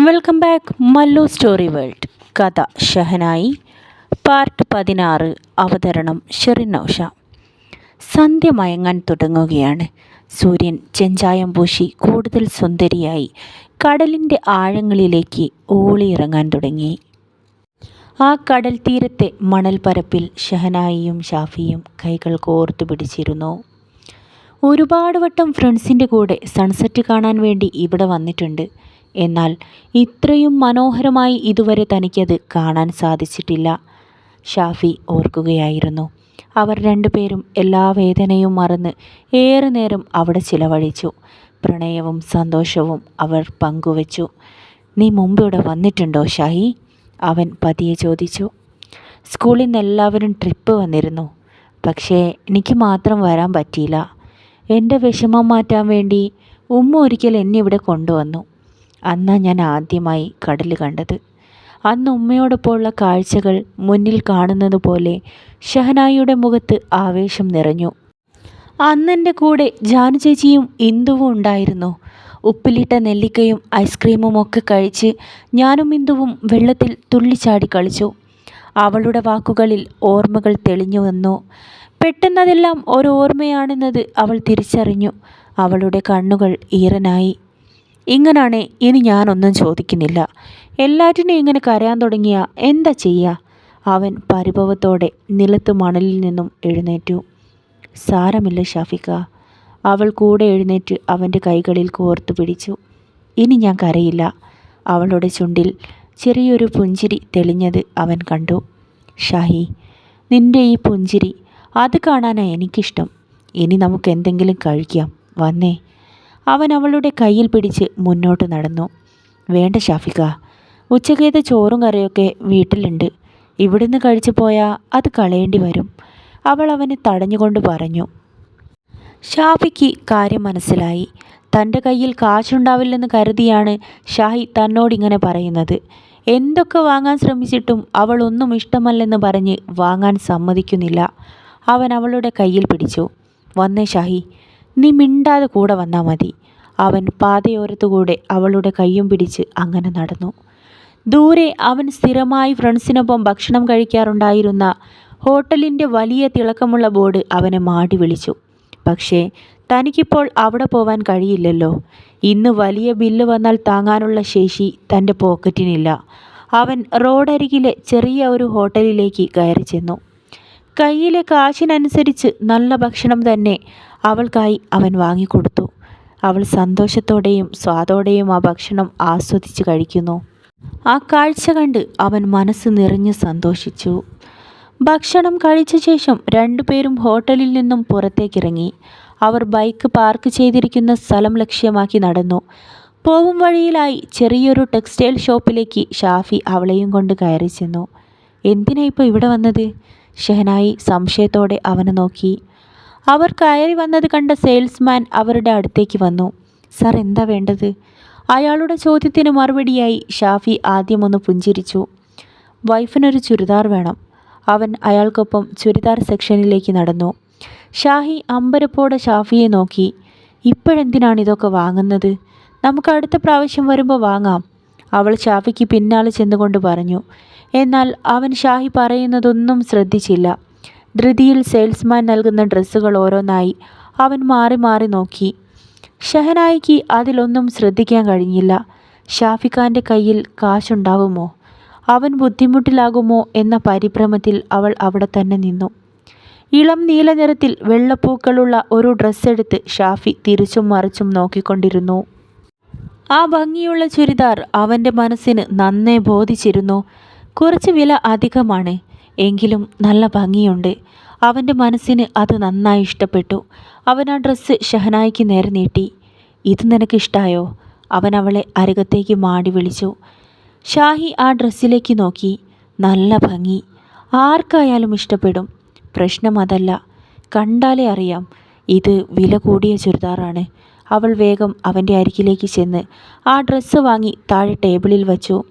Welcome back Mallu story world കഥ shehnai part പതിനാറ് അവതരണം ഷെറിനൌഷ. സന്ധ്യ മയങ്ങാൻ തുടങ്ങുകയാണ്. സൂര്യൻ ചെഞ്ചായം പൂശി കൂടുതൽ സുന്ദരിയായി കടലിന്റെ ആഴങ്ങളിലേക്ക് ഓളിയിറങ്ങാൻ തുടങ്ങി. ആ കടൽ തീരത്തെ മണൽപ്പരപ്പിൽ ഷഹനായിയും ഷാഫിയും കൈകൾ കോർത്തു പിടിച്ചിരുന്നു. ഒരുപാട് വട്ടം ഫ്രണ്ട്സിന്റെ കൂടെ സൺസെറ്റ് കാണാൻ വേണ്ടി ഇവിടെ വന്നിട്ടുണ്ട്. എന്നാൽ ഇത്രയും മനോഹരമായി ഇതുവരെ തനിക്കത് കാണാൻ സാധിച്ചിട്ടില്ല. ഷാഫി ഓർക്കുകയായിരുന്നു. അവർ രണ്ടുപേരും എല്ലാ വേദനയും മറന്ന് ഏറെ നേരം അവിടെ ചിലവഴിച്ചു. പ്രണയവും സന്തോഷവും അവർ പങ്കുവച്ചു. നീ മുമ്പ് ഇവിടെ വന്നിട്ടുണ്ടോ ഷാഹി? അവൻ പതിയെ ചോദിച്ചു. സ്കൂളിൽ നിന്ന് എല്ലാവരും ട്രിപ്പ് വന്നിരുന്നു. പക്ഷേ എനിക്ക് മാത്രം വരാൻ പറ്റിയില്ല. എന്റെ വിഷമം മാറ്റാൻ വേണ്ടി ഉമ്മ ഒരിക്കൽ എന്നെ ഇവിടെ കൊണ്ടുവന്നു. അന്നാ ഞാൻ ആദ്യമായി കടൽ കണ്ടത്. അന്ന് ഉമ്മയോടൊപ്പമുള്ള കാഴ്ചകൾ മുന്നിൽ കാണുന്നത് പോലെ ഷഹനായിയുടെ മുഖത്ത് ആവേശം നിറഞ്ഞു. അന്നെന്റെ കൂടെ ജാനു ചേച്ചിയും ഇന്ദുവും ഉണ്ടായിരുന്നു. ഉപ്പിലിട്ട നെല്ലിക്കയും ഐസ്ക്രീമും ഒക്കെ കഴിച്ച് ഞാനും ഇന്ദുവും വെള്ളത്തിൽ തുള്ളിച്ചാടി കളിച്ചു. അവളുടെ വാക്കുകളിൽ ഓർമ്മകൾ തെളിഞ്ഞു വന്നു. പെട്ടെന്നതെല്ലാം ഒരു ഓർമ്മയാണെന്നത് അവൾ തിരിച്ചറിഞ്ഞു. അവളുടെ കണ്ണുകൾ ഈറനായി. ഇങ്ങനാണ് ഇനി ഞാനൊന്നും ചോദിക്കുന്നില്ല. എല്ലാറ്റിനും ഇങ്ങനെ കരയാൻ തുടങ്ങിയ എന്താ ചെയ്യുക അവൻ പരിഭവത്തോടെ നിലത്ത് മണലിൽ നിന്നും എഴുന്നേറ്റു. സാരമില്ല ഷാഫിക്ക. അവൾ കൂടെ എഴുന്നേറ്റ് അവന്റെ കൈകളിൽ കോർത്തു പിടിച്ചു. ഇനി ഞാൻ കരയില്ല. അവളുടെ ചുണ്ടിൽ ചെറിയൊരു പുഞ്ചിരി തെളിഞ്ഞത് അവൻ കണ്ടു. ഷാഹി നിന്റെ ഈ പുഞ്ചിരി അത് കാണാനാണ് എനിക്കിഷ്ടം. ഇനി നമുക്ക് എന്തെങ്കിലും കഴിക്കാം. വന്നേ. അവൻ അവളുടെ കയ്യിൽ പിടിച്ച് മുന്നോട്ട് നടന്നു. വേണ്ട ഷാഫിക ഉച്ചക്കേത ചോറും കറിയൊക്കെ വീട്ടിലുണ്ട്. ഇവിടുന്ന് കഴിച്ചു പോയാൽ അത് കളയേണ്ടി വരും. അവൾ അവനെ തടഞ്ഞുകൊണ്ട് പറഞ്ഞു. ഷാഫിക്ക് കാര്യം മനസ്സിലായി. തന്റെ കയ്യിൽ കാശുണ്ടാവില്ലെന്ന് കരുതിയാണ് ഷാഹി തന്നോടിങ്ങനെ പറയുന്നത്. എന്തൊക്കെ വാങ്ങാൻ ശ്രമിച്ചിട്ടും അവൾ ഒന്നും ഇഷ്ടമല്ലെന്ന് പറഞ്ഞ് വാങ്ങാൻ സമ്മതിക്കുന്നില്ല. അവൻ അവളുടെ കയ്യിൽ പിടിച്ചു. വന്നേ ഷാഹി നീ മിണ്ടാതെ കൂടെ വന്നാൽ മതി. അവൻ പാതയോരത്തുകൂടെ അവളുടെ കൈയും പിടിച്ച് അങ്ങനെ നടന്നു. ദൂരെ അവൻ സ്ഥിരമായി ഫ്രണ്ട്സിനൊപ്പം ഭക്ഷണം കഴിക്കാറുണ്ടായിരുന്ന ഹോട്ടലിന്റെ വലിയ തിളക്കമുള്ള ബോർഡ് അവനെ മാടി വിളിച്ചു. പക്ഷേ തനിക്കിപ്പോൾ അവിടെ പോവാൻ കഴിയില്ലല്ലോ. ഇന്ന് വലിയ ബില്ല് വന്നാൽ താങ്ങാനുള്ള ശേഷി തന്റെ പോക്കറ്റിനില്ല. അവൻ റോഡരികിലെ ചെറിയ ഒരു ഹോട്ടലിലേക്ക് കയറി ചെന്നു. കയ്യിലെ കാശിനനുസരിച്ച് നല്ല ഭക്ഷണം തന്നെ അവൾക്കായി അവൻ വാങ്ങിക്കൊടുത്തു. അവൾ സന്തോഷത്തോടെയും സ്വാദോടെയും ആ ഭക്ഷണം ആസ്വദിച്ച് കഴിക്കുന്നു. ആ കാഴ്ച കണ്ട് അവൻ മനസ്സ് നിറഞ്ഞ് സന്തോഷിച്ചു. ഭക്ഷണം കഴിച്ച ശേഷം രണ്ടുപേരും ഹോട്ടലിൽ നിന്നും പുറത്തേക്കിറങ്ങി. അവർ ബൈക്ക് പാർക്ക് ചെയ്തിരിക്കുന്ന സ്ഥലം ലക്ഷ്യമാക്കി നടന്നു. പോവും വഴിയിലായി ചെറിയൊരു ടെക്സ്റ്റൈൽ ഷോപ്പിലേക്ക് ഷാഫി അവളെയും കൊണ്ട് കയറി ചെന്നു. എന്തിനാ ഇപ്പോൾ ഇവിടെ വന്നത്? ഷെഹനായി സംശയത്തോടെ അവനെ നോക്കി. അവർ കയറി വന്നത് കണ്ട സെയിൽസ്മാൻ അവരുടെ അടുത്തേക്ക് വന്നു. സർ എന്താ വേണ്ടത്? അയാളുടെ ചോദ്യത്തിന് മറുപടിയായി ഷാഫി ആദ്യമൊന്ന് പുഞ്ചിരിച്ചു. വൈഫിനൊരു ചുരിദാർ വേണം. അവൻ അയാൾക്കൊപ്പം ചുരിദാർ സെക്ഷനിലേക്ക് നടന്നു. ഷാഹി അമ്പരപ്പോടെ ഷാഫിയെ നോക്കി. ഇപ്പോഴെന്തിനാണ് ഇതൊക്കെ വാങ്ങുന്നത്? നമുക്ക് അടുത്ത പ്രാവശ്യം വരുമ്പോൾ വാങ്ങാം. അവൾ ഷാഫിക്ക് പിന്നാലെ ചെന്നുകൊണ്ട് പറഞ്ഞു. എന്നാൽ അവൻ ഷാഹി പറയുന്നതൊന്നും ശ്രദ്ധിച്ചില്ല. ധൃതിയിൽ സെയിൽസ്മാൻ നൽകുന്ന ഡ്രസ്സുകൾ ഓരോന്നായി അവൻ മാറി മാറി നോക്കി. ഷഹനായിക്ക് അതിലൊന്നും ശ്രദ്ധിക്കാൻ കഴിഞ്ഞില്ല. ഷാഫിഖാന്റെ കയ്യിൽ കാശുണ്ടാവുമോ? അവൻ ബുദ്ധിമുട്ടിലാകുമോ എന്ന പരിഭ്രമത്തിൽ അവൾ അവിടെ തന്നെ നിന്നു. ഇളം നീല നിറത്തിൽ വെള്ളപ്പൂക്കളുള്ള ഒരു ഡ്രസ്സ് എടുത്ത് ഷാഫി തിരിച്ചും മറിച്ചും നോക്കിക്കൊണ്ടിരുന്നു. ആ ഭംഗിയുള്ള ചുരിദാർ അവന്റെ മനസ്സിന് നന്നേ ബോധിച്ചിരുന്നു. കുറച്ച് വില അധികമാണ്. എങ്കിലും നല്ല ഭംഗിയുണ്ട്. അവന്റെ മനസ്സിന് അത് നന്നായി ഇഷ്ടപ്പെട്ടു. അവൻ ആ ഡ്രസ്സ് ഷഹനായിക്ക് നേരെ നീട്ടി. ഇത് നിനക്ക് ഇഷ്ടായോ? അവൻ അവളെ അരകത്തേക്ക് മാടി വിളിച്ചു. ഷാഹി ആ ഡ്രസ്സിലേക്ക് നോക്കി. നല്ല ഭംഗി. ആർക്കായാലും ഇഷ്ടപ്പെടും. പ്രശ്നം അതല്ല. കണ്ടാലേ അറിയാം. ഇത് വില കൂടിയ ചുരിദാറാണ്. അവൾ വേഗം അവന്റെ അരികിലേക്ക് ചെന്ന് ആ ഡ്രസ്സ് വാങ്ങി താഴെ ടേബിളിൽ വച്ചു.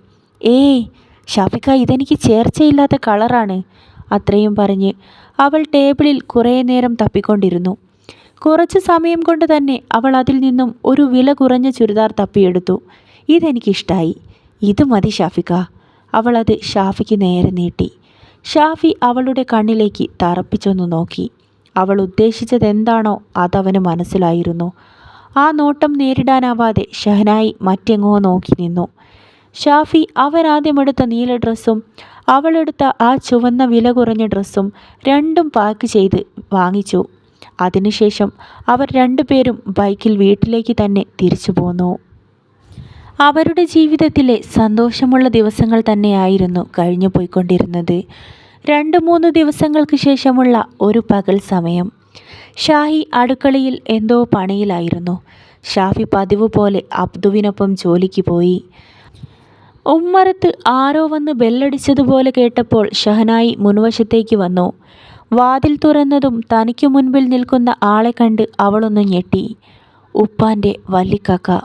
ഏയ് ഷാഫിക്ക ഇതെനിക്ക് ചേർച്ചയില്ലാത്ത കളറാണ്. അത്രയും പറഞ്ഞ് അവൾ ടേബിളിൽ കുറേ നേരം തപ്പിക്കൊണ്ടിരുന്നു. കുറച്ച് സമയം കൊണ്ട് തന്നെ അവൾ അതിൽ നിന്നും ഒരു വില കുറഞ്ഞ ചുരിദാർ തപ്പിയെടുത്തു. ഇതെനിക്കിഷ്ടായി. ഇത് മതി ഷാഫിക്ക. അത് ഷാഫിക്ക് നേരെ നീട്ടി. ഷാഫി അവളുടെ കണ്ണിലേക്ക് തറപ്പിച്ചൊന്ന് നോക്കി. അവൾ ഉദ്ദേശിച്ചതെന്താണോ അതവന് മനസ്സിലായിരുന്നു. ആ നോട്ടം നേരിടാനാവാതെ ഷഹനായി മറ്റെങ്ങോ നോക്കി നിന്നു. ഷാഫി അവരാദ്യമെടുത്ത നീല ഡ്രസ്സും അവളെടുത്ത ആ ചുവന്ന വില കുറഞ്ഞ ഡ്രസ്സും രണ്ടും പാക്ക് ചെയ്ത് വാങ്ങിച്ചു. അതിനുശേഷം അവർ രണ്ടുപേരും ബൈക്കിൽ വീട്ടിലേക്ക് തന്നെ തിരിച്ചു പോന്നു. അവരുടെ ജീവിതത്തിലെ സന്തോഷമുള്ള ദിവസങ്ങൾ തന്നെയായിരുന്നു കഴിഞ്ഞു പോയിക്കൊണ്ടിരുന്നത്. രണ്ട് മൂന്ന് ദിവസങ്ങൾക്ക് ശേഷമുള്ള ഒരു പകൽ സമയം. ഷാഹി അടുക്കളയിൽ എന്തോ പണിയിലായിരുന്നു. ഷാഫി പതിവ് പോലെ അബ്ദുവിനൊപ്പം ജോലിക്ക് പോയി. ഉമ്മറത്ത് ആരോ വന്ന് ബെല്ലടിച്ചതുപോലെ കേട്ടപ്പോൾ ഷഹനായി മുൻവശത്തേക്ക് വന്നു. വാതിൽ തുറന്നതും തനിക്ക് മുൻപിൽ നിൽക്കുന്ന ആളെ കണ്ട് അവളൊന്ന് ഞെട്ടി. ഉപ്പാന്റെ വല്ലിക്കാക്ക.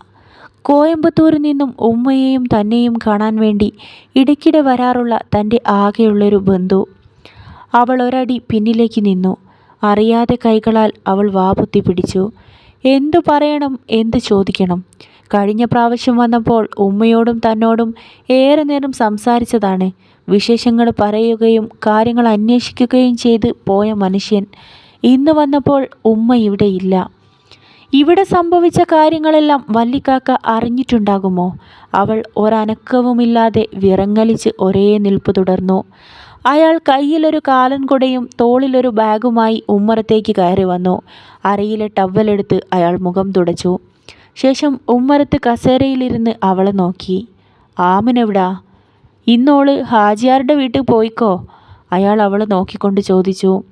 കോയമ്പത്തൂരിൽ നിന്നും ഉമ്മയെയും തന്നെയും കാണാൻ വേണ്ടി ഇടയ്ക്കിടെ വരാറുള്ള തന്റെ ആകെയുള്ളൊരു ബന്ധു. അവൾ ഒരടി പിന്നിലേക്ക് നിന്നു. അറിയാതെ കൈകളാൽ അവൾ വാപുത്തി പിടിച്ചു. എന്തു പറയണം എന്തു ചോദിക്കണം? കഴിഞ്ഞ പ്രാവശ്യം വന്നപ്പോൾ ഉമ്മയോടും തന്നോടും ഏറെ നേരം സംസാരിച്ചതാണ്. വിശേഷങ്ങൾ പറയുകയും കാര്യങ്ങൾ അന്വേഷിക്കുകയും ചെയ്ത് പോയ മനുഷ്യൻ. ഇന്ന് വന്നപ്പോൾ ഉമ്മ ഇവിടെ ഇല്ല. ഇവിടെ സംഭവിച്ച കാര്യങ്ങളെല്ലാം വല്ലിക്കാക്ക അറിഞ്ഞിട്ടുണ്ടാകുമോ? അവൾ ഒരനക്കവുമില്ലാതെ വിറങ്ങലിച്ച് ഒരേ നിൽപ്പ് തുടർന്നു. അയാൾ കയ്യിലൊരു കാലൻ കുടയും തോളിലൊരു ബാഗുമായി ഉമ്മറത്തേക്ക് കയറി വന്നു. അരയിലെ ടവലെടുത്ത് അയാൾ മുഖം തുടച്ചു. ശേഷം ഉമ്മറത്ത് കസേരയിലിരുന്ന് അവളെ നോക്കി. ആമിനെവിടാ? ഇന്നോൾ ഹാജിയാരുടെ വീട്ടിൽ പോയിക്കോ? അയാൾ അവളെ നോക്കിക്കൊണ്ട് ചോദിച്ചു.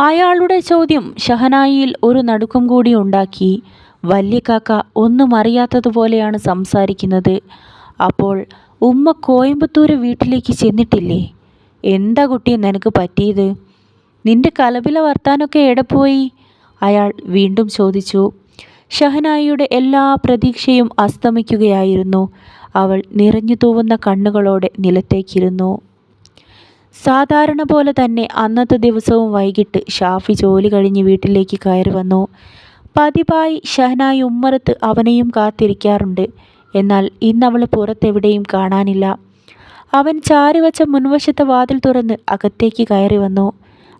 അയാളുടെ ചോദ്യം ഷഹനായിയിൽ ഒരു നടുക്കം കൂടി ഉണ്ടാക്കി. വല്യ കാക്ക ഒന്നും അറിയാത്തതുപോലെയാണ് സംസാരിക്കുന്നത്. അപ്പോൾ ഉമ്മ കോയമ്പത്തൂര് വീട്ടിലേക്ക് ചെന്നിട്ടില്ലേ? എന്താ കുട്ടി നിനക്ക് പറ്റിയത്? നിന്റെ കലപില വർത്താനൊക്കെ എവിടെ പോയി? അയാൾ വീണ്ടും ചോദിച്ചു. ഷഹനായിയുടെ എല്ലാ പ്രതീക്ഷയും അസ്തമിക്കുകയായിരുന്നു. അവൾ നിറഞ്ഞു തൂവുന്ന കണ്ണുകളോടെ നിലത്തേക്കിരുന്നു. സാധാരണ പോലെ തന്നെ അന്നത്തെ ദിവസവും വൈകിട്ട് ഷാഫി ജോലി കഴിഞ്ഞ് വീട്ടിലേക്ക് കയറി വന്നു. പതിവായി ഷഹനായി ഉമ്മറത്ത് അവനെയും കാത്തിരിക്കാറുണ്ട്. എന്നാൽ ഇന്നവൾ പുറത്തെവിടെയും കാണാനില്ല. അവൻ ചാരിവച്ച മുൻവശത്തെ വാതിൽ തുറന്ന് അകത്തേക്ക് കയറി വന്നു.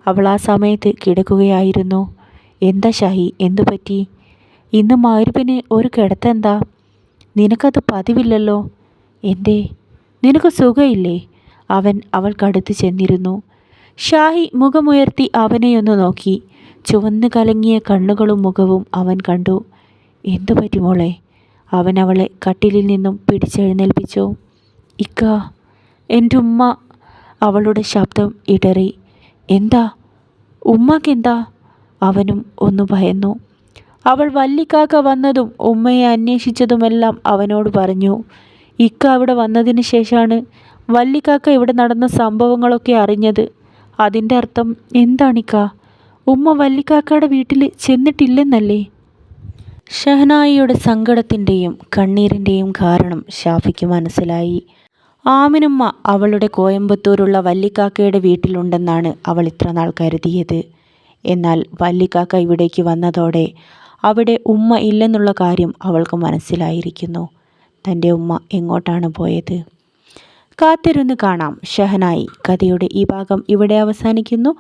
അവൾ ആ സമയത്ത് കിടക്കുകയായിരുന്നു. എന്താ ഷാഹി? എന്തു പറ്റി ഇന്ന് മരുവിന് ഒരു കിടത്തെന്താ? നിനക്കത് പതിവില്ലല്ലോ. എന്തേ? നിനക്ക് സുഖമില്ലേ അവൻ അവൾക്കടുത്ത് ചെന്നിരുന്നു. ഷാഹി മുഖമുയർത്തി അവനെയൊന്ന് നോക്കി. ചുവന്നു കലങ്ങിയ കണ്ണുകളും മുഖവും അവൻ കണ്ടു. എന്തു പറ്റി മോളെ? അവൻ അവളെ കട്ടിലിൽ നിന്നും പിടിച്ചെഴുന്നേൽപ്പിച്ചു. ഇക്ക എന്റെ ഉമ്മ അവളുടെ ശബ്ദം ഇടറി. എന്താ? ഉമ്മക്കെന്താ? അവനും ഒന്ന് ഭയന്നു. അവൾ വല്ലിക്കാക്ക വന്നതും ഉമ്മയെ അന്വേഷിച്ചതുമെല്ലാം അവനോട് പറഞ്ഞു. ഇക്ക അവിടെ വന്നതിന് ശേഷമാണ് വല്ലിക്കാക്ക ഇവിടെ നടന്ന സംഭവങ്ങളൊക്കെ അറിഞ്ഞത്. അതിന്റെ അർത്ഥം എന്താണിക്ക ഉമ്മ വല്ലിക്കാക്കയുടെ വീട്ടിൽ ചെന്നിട്ടില്ലെന്നല്ലേ? ഷഹനായിയുടെ സങ്കടത്തിന്റെയും കണ്ണീരിന്റെയും കാരണം ഷാഫിക്ക് മനസ്സിലായി. ആമിനുമ്മ അവളുടെ കോയമ്പത്തൂരുള്ള വല്ലിക്കാക്കയുടെ വീട്ടിലുണ്ടെന്നാണ് അവൾ ഇത്രനാൾ കരുതിയത്. എന്നാൽ വല്ലിക്കാക്ക ഇവിടേക്ക് വന്നതോടെ അവിടെ ഉമ്മ ഇല്ലെന്നുള്ള കാര്യം അവൾക്ക് മനസ്സിലായിരിക്കുന്നു. തന്റെ ഉമ്മ എങ്ങോട്ടാണ് പോയത്? കാത്തിരുന്ന് കാണാം. ഷഹനായി കഥയുടെ ഈ ഭാഗം ഇവിടെ അവസാനിക്കുന്നു.